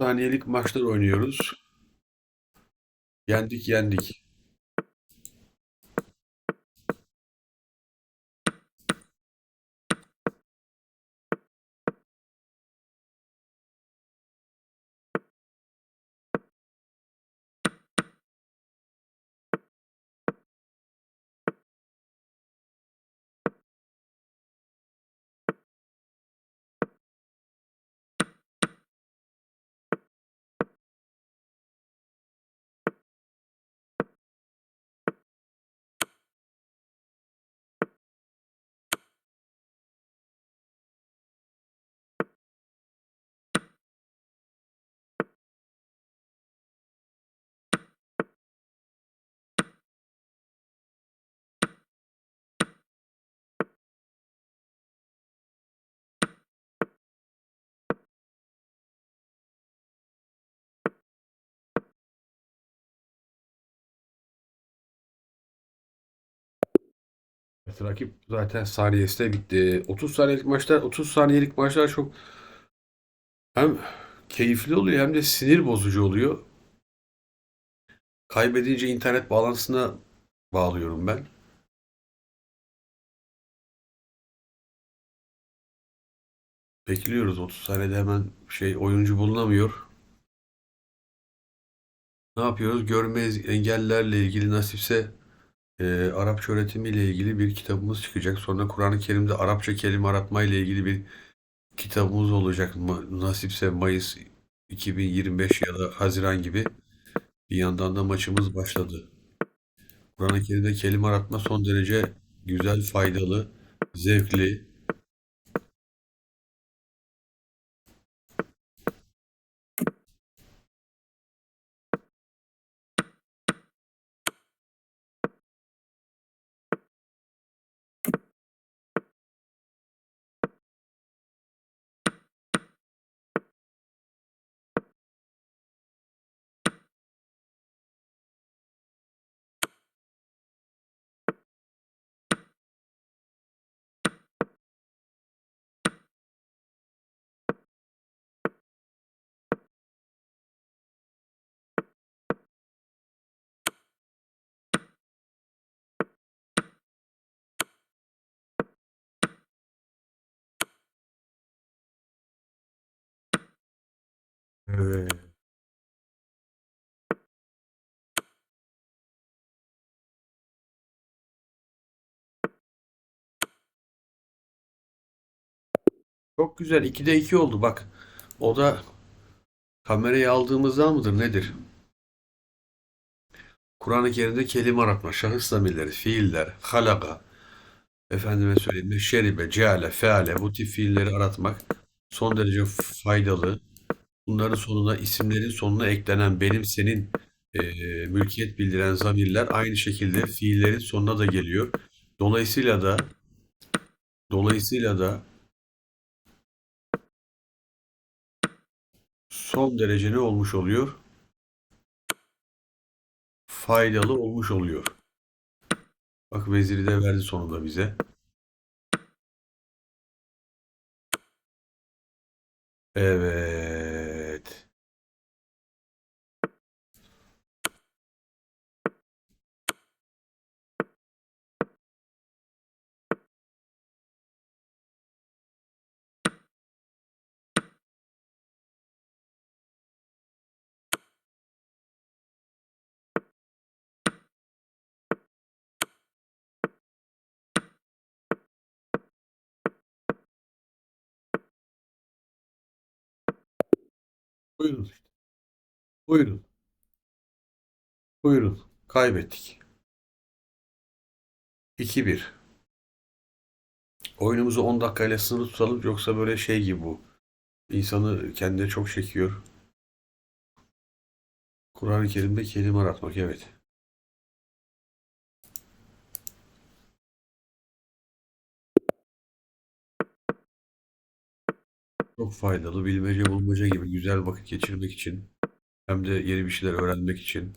saniyelik maçlar oynuyoruz. Yendik yendik. Evet, rakip zaten saniyesi de bitti. 30 saniyelik maçlar 30 saniyelik maçlar çok hem keyifli oluyor hem de sinir bozucu oluyor. Kaybedince internet bağlantısına bağlıyorum ben. Bekliyoruz 30 saniyede hemen şey oyuncu bulunamıyor. Ne yapıyoruz? Görme engellerle ilgili nasipse e, Arapça öğretimiyle ilgili bir kitabımız çıkacak. Sonra Kur'an-ı Kerim'de Arapça kelime aratma ile ilgili bir kitabımız olacak. Nasipse Mayıs 2025 ya da Haziran gibi. Bir yandan da maçımız başladı. Kur'an-ı Kerim'de kelime aratma son derece güzel, faydalı, zevkli. Çok güzel. 2'de 2 oldu bak. O da kamerayı aldığımızdan mıdır nedir? Kur'an-ı Kerim'de kelime aratma, şahıs zamirleri, fiiller, halaka, efendime söyleyeyim, şeribe, ceale, feale bu tip fiilleri aratmak son derece faydalı. Bunların sonuna isimlerin sonuna eklenen benim senin e, mülkiyet bildiren zamirler aynı şekilde fiillerin sonuna da geliyor. Dolayısıyla da dolayısıyla da son derece ne olmuş oluyor? Faydalı olmuş oluyor. Bak veziri de verdi sonunda bize. Evet. Buyurun. Buyurun. Buyurun. Kaybettik. 2-1. Oyunumuzu 10 dakikayla sınırlı tutalım yoksa böyle şey gibi bu. İnsanı kendine çok çekiyor. Kur'an-ı Kerim'de kelime aratmak evet. Çok faydalı. Bilmece bulmaca gibi güzel vakit geçirmek için hem de yeni bir şeyler öğrenmek için.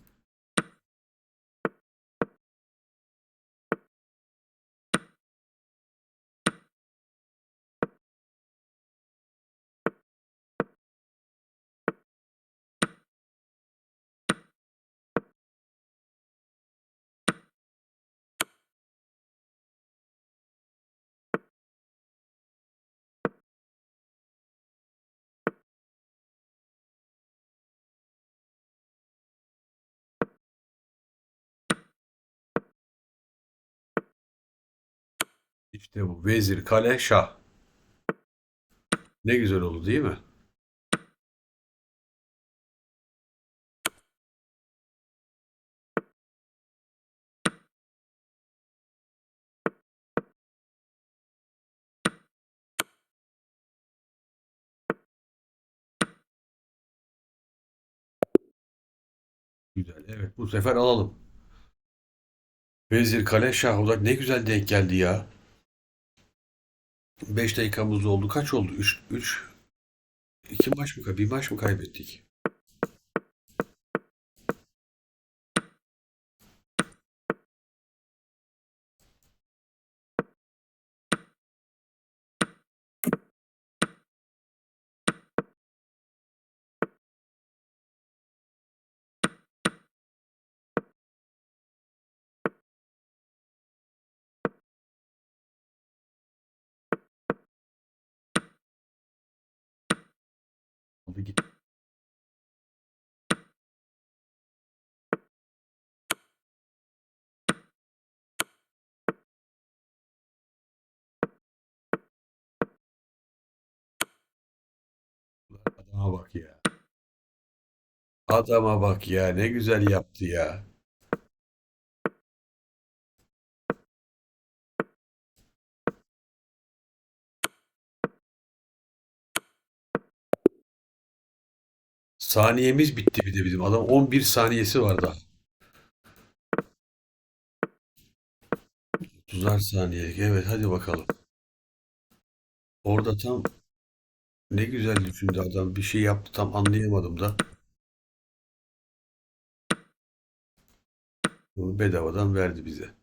İşte bu. Vezir, kale, şah. Ne güzel oldu değil mi? Güzel. Evet bu sefer alalım. Vezir, kale, şah. O da ne güzel denk geldi ya. 5 dakikamız oldu. Kaç oldu? 3 3 2 maç mı bir maç mı kaybettik? Hadi git. Adama bak ya. Adama bak ya. Ne güzel yaptı ya. Saniyemiz bitti bir de bizim. Adam 11 saniyesi var daha. 30'ar saniye. Evet hadi bakalım. Orada tam ne güzel düşündü adam. Bir şey yaptı tam anlayamadım da. Bunu bedavadan verdi bize.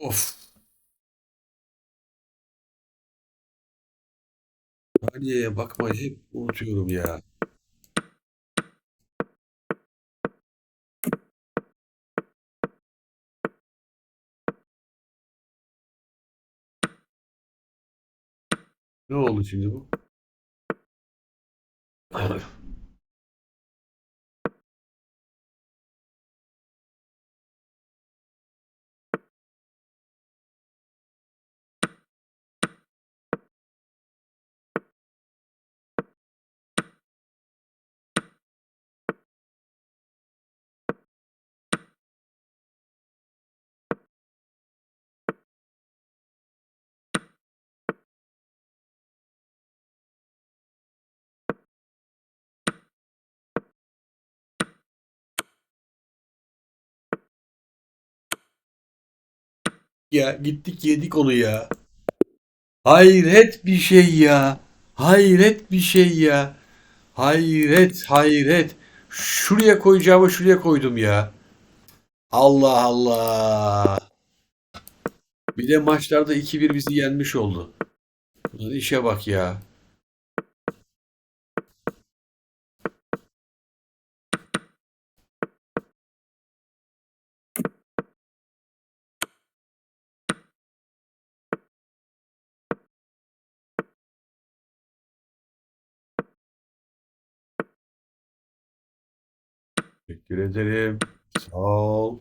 Of. Saniyeye bakmayı hep unutuyorum ya. Ne oldu şimdi bu? Ya gittik yedik onu ya. Hayret bir şey ya. Hayret bir şey ya. Hayret, hayret. Şuraya koyacağımı şuraya koydum ya. Allah Allah. Bir de maçlarda 2-1 bizi yenmiş oldu. İşe bak ya. Teşekkür ederim. Sağ ol.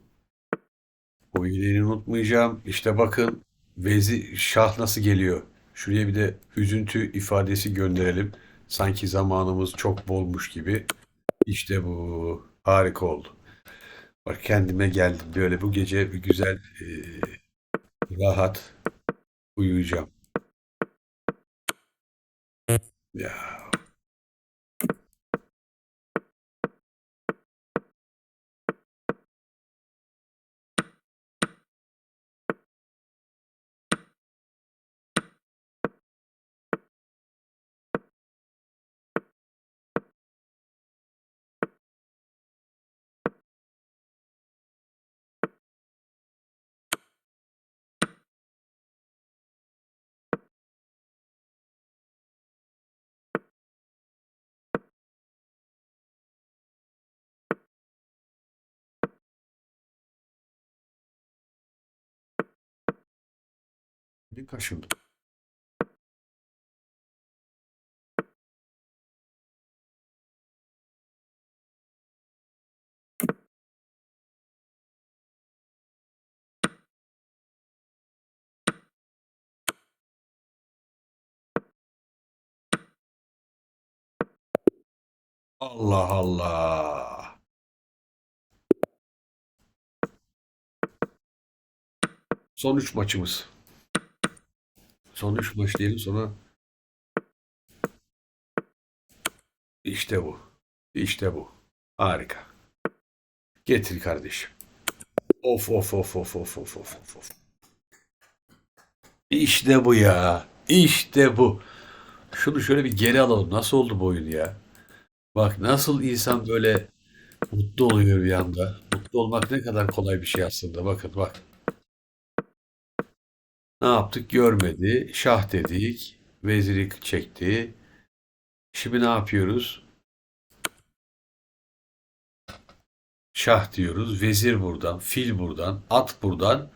O iyiliğini unutmayacağım. İşte bakın Vezi Şah nasıl geliyor. Şuraya bir de üzüntü ifadesi gönderelim. Sanki zamanımız çok bolmuş gibi. İşte bu. Harika oldu. Bak kendime geldim. Böyle bu gece bir güzel eee, rahat uyuyacağım. Ya Bir kaşındım. Allah Allah. Son üç maçımız. Son 3 maç diyelim sonra işte bu. İşte bu. Harika. Getir kardeşim. Of of of of of of of of. İşte bu ya. İşte bu. Şunu şöyle bir geri alalım. Nasıl oldu bu oyun ya? Bak nasıl insan böyle mutlu oluyor bir anda. Mutlu olmak ne kadar kolay bir şey aslında. Bakın bak. Ne yaptık? Görmedi. Şah dedik. Veziri çekti. Şimdi ne yapıyoruz? Şah diyoruz. Vezir buradan. Fil buradan. At buradan.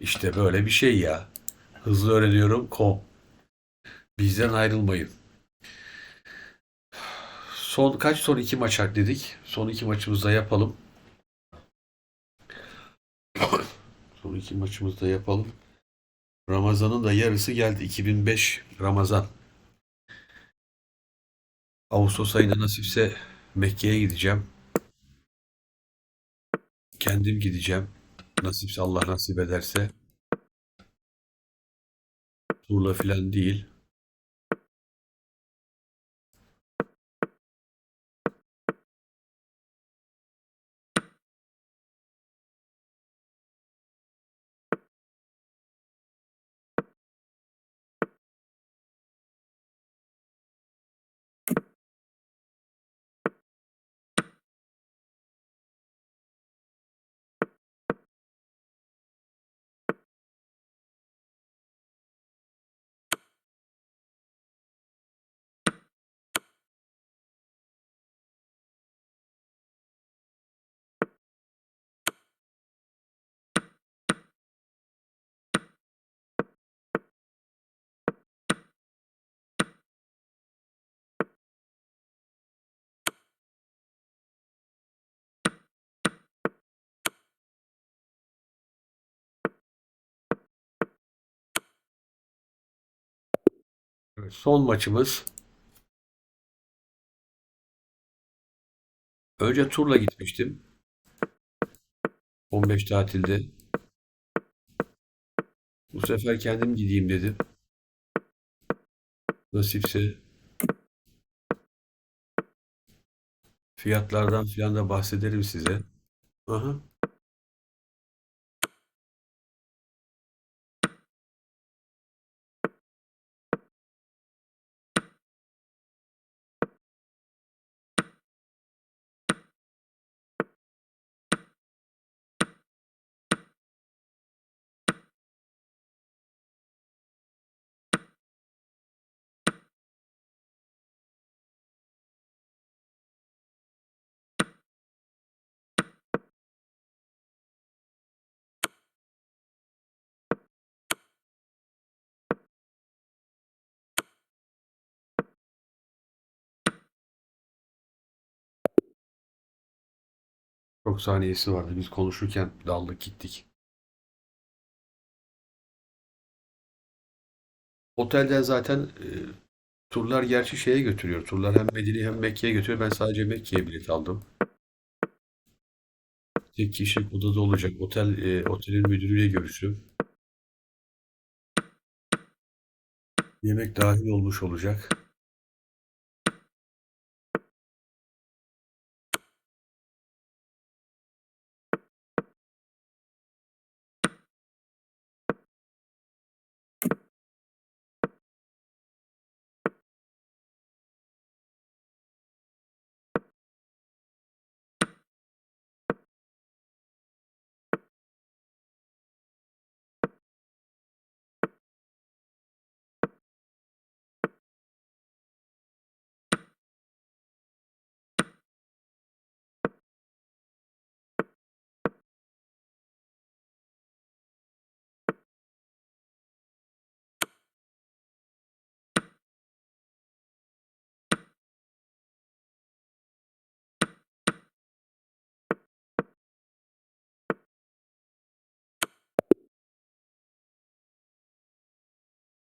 İşte böyle bir şey ya. Hızlı öğreniyorum. Kom. Bizden ayrılmayın. Son kaç son iki maç dedik. Son iki maçımızda yapalım. son iki maçımızda yapalım. Ramazan'ın da yarısı geldi. 2005 Ramazan. Ağustos ayında nasipse Mekke'ye gideceğim. Kendim gideceğim. Nasipse Allah nasip ederse. Turla filan değil. Evet, son maçımız. Önce turla gitmiştim. 15 tatilde. Bu sefer kendim gideyim dedim. Nasipse fiyatlardan filan da bahsederim size. Aha. Çok saniyesi vardı. Biz konuşurken daldık gittik. Otelden zaten e, turlar gerçi şeye götürüyor. Turlar hem Medine'ye hem Mekke'ye götürüyor. Ben sadece Mekke'ye bilet aldım. Tek kişilik odada olacak. Otel e, otelin müdürüyle görüştüm. Yemek dahil olmuş olacak.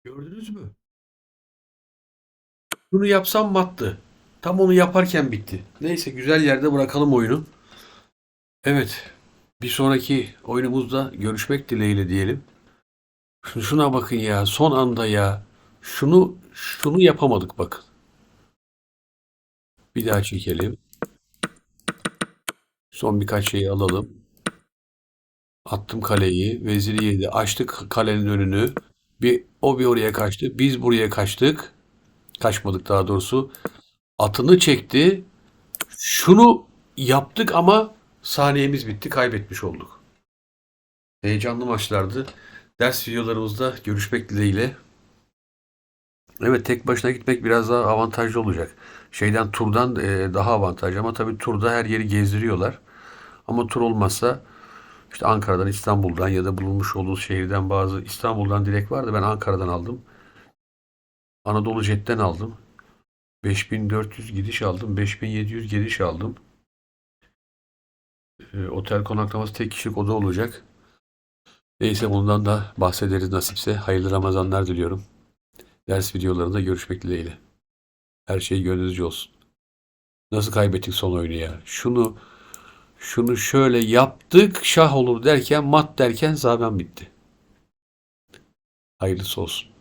Gördünüz mü? Bunu yapsam battı. Tam onu yaparken bitti. Neyse güzel yerde bırakalım oyunu. Evet. Bir sonraki oyunumuzda görüşmek dileğiyle diyelim. Şuna- bakın ya. Son anda ya. Şunu şunu yapamadık bakın. Bir daha çekelim. Son birkaç şeyi alalım. Attım kaleyi. Veziri yedi. Açtık kalenin önünü. Bir o bir oraya kaçtı. Biz buraya kaçtık. Kaçmadık daha doğrusu. Atını çekti. Şunu yaptık ama saniyemiz bitti. Kaybetmiş olduk. Heyecanlı maçlardı. Ders videolarımızda görüşmek dileğiyle. Evet tek başına gitmek biraz daha avantajlı olacak. Şeyden turdan e, daha avantajlı ama tabii turda her yeri gezdiriyorlar. Ama tur olmazsa işte Ankara'dan, İstanbul'dan ya da bulunmuş olduğunuz şehirden bazı İstanbul'dan direkt vardı. Ben Ankara'dan aldım. Anadolu Jet'ten aldım. 5400 gidiş aldım. 5700 geliş aldım. E, otel konaklaması tek kişilik oda olacak. Neyse bundan da bahsederiz nasipse. Hayırlı Ramazanlar diliyorum. Ders videolarında görüşmek dileğiyle. Her şey gönlünüzce olsun. Nasıl kaybettik son oyunu ya? Şunu şunu şöyle yaptık şah olur derken mat derken zaten bitti. Hayırlısı olsun.